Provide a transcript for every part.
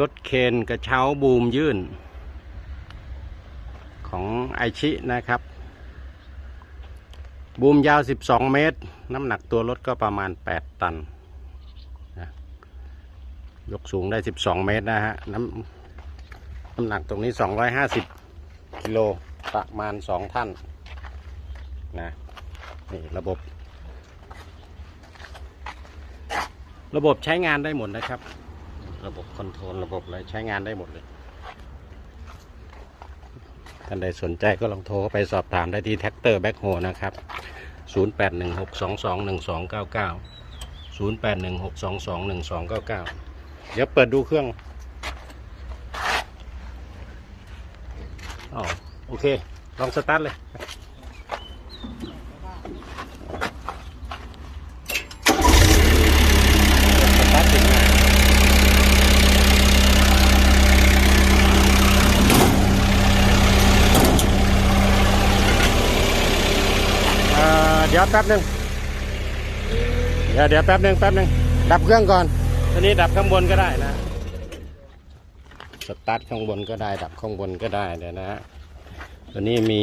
รถเคนกระเช้าบูมยื่น ของไอชินะครับ บูมยาว 12 เมตร น้ำหนักตัวรถก็ประมาณ 8 ตันนะยกสูงได้ 12 เมตรนะฮะ น้ำน้ำหนักตรงนี้ 250 กิโลประมาณ 2 ท่านนะนี่ระบบ ระบบใช้งานได้หมดนะครับ ระบบคอนโทรลระบบอะไรใช้งานได้หมดเลยท่านใดสนใจก็ลองโทรไปสอบถามได้ที่แท็กเตอร์แบ็คโฮนะครับ 0816221299 0816221299 เดี๋ยวเปิดดูเครื่องอ๋อโอเค ลองสตาร์ทเลย สตาร์ทติดมาเอ่อเดี๋ยวแป๊บหนึ่งเดี๋ยวเดี๋ยวแป๊บหนึ่งแป๊บหนึ่งดับเครื่องก่อนทีนี้ดับข้างบนก็ได้นะสตาร์ทข้างบนก็ได้ ดับข้างบนก็ได้เดี๋ยวนะฮะตัวนี้มี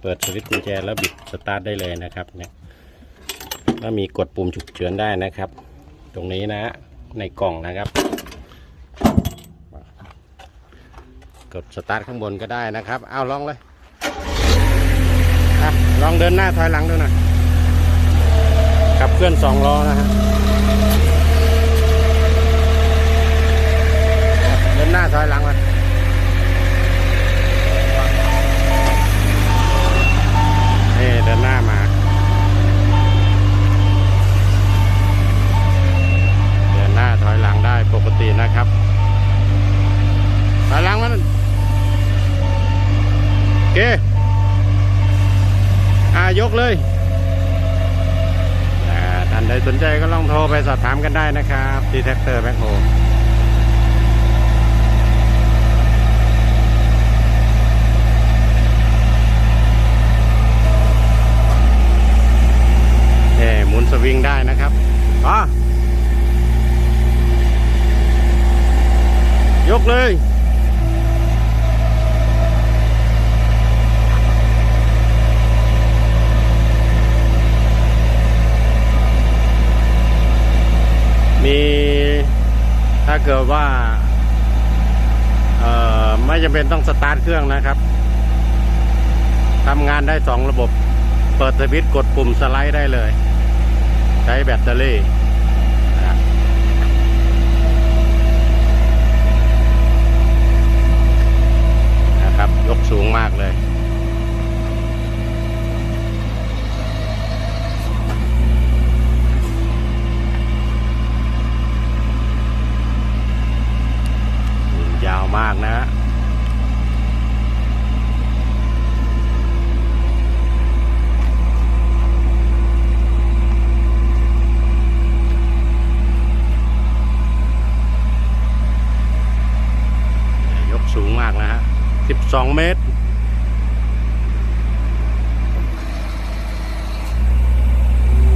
เปิดสวิตช์กุญแจแล้วบิดสตาร์ทได้เลยนะครับเนี่ยแล้วมีกดปุ่มฉุกเฉินได้นะครับ ตรงนี้นะฮะในกล่องนะครับ กดสตาร์ทข้างบนก็ได้นะครับ เอาลองเลย อะลองเดินหน้าถอยหลังดูหน่อยขับเคลื่อนสองล้อนะฮะเดินหน้าถอยหลังมานี่เดินหน้ามา เดินหน้าถอยหลังได้ปกตินะครับ ถอยหลังมันโอเคอ่ายกเลยอ่าท่านใดสนใจก็ลองโทรไปสอบถามกันได้นะครับที่แท็กเตอร์แบ็คโฮเอ่หมุนสวิงได้นะครับอ๋อยกเลย มี ถ้าเกิดว่าไม่จำเป็นต้องสตาร์ทเครื่องนะครับทำงานได้สองระบบ เปิดสวิตช์กดปุ่มสไลด์ได้เลย ใช้แบตเตอรี่นะครับ ยกสูงมากเลยาวมากนะ ยกสูงมากนะฮะ 12 เมตร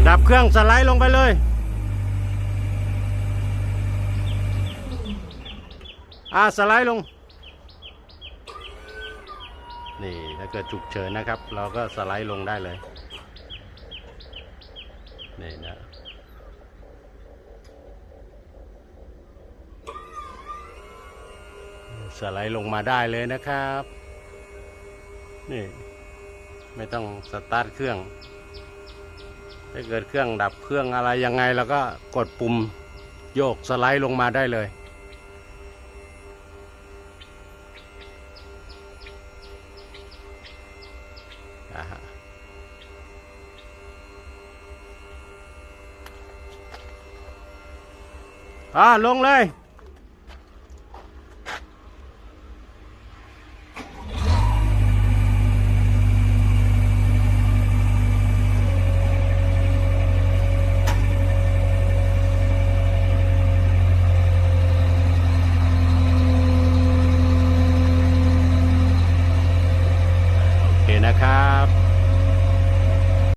ดับเครื่องสไลด์ลงไปเลย อ่าสไลด์ลง นี่ถ้าเกิดฉุกเฉินนะครับ เราก็สไลด์ลงได้เลย นี่นะ สไลด์ลงมาได้เลยนะครับ นี่ ไม่ต้องสตาร์ทเครื่อง ถ้าเกิดเครื่องดับเครื่องอะไรยังไงเราก็กดปุ่มโยกสไลด์ลงมาได้เลยอ่าฮะอ่าลงเลย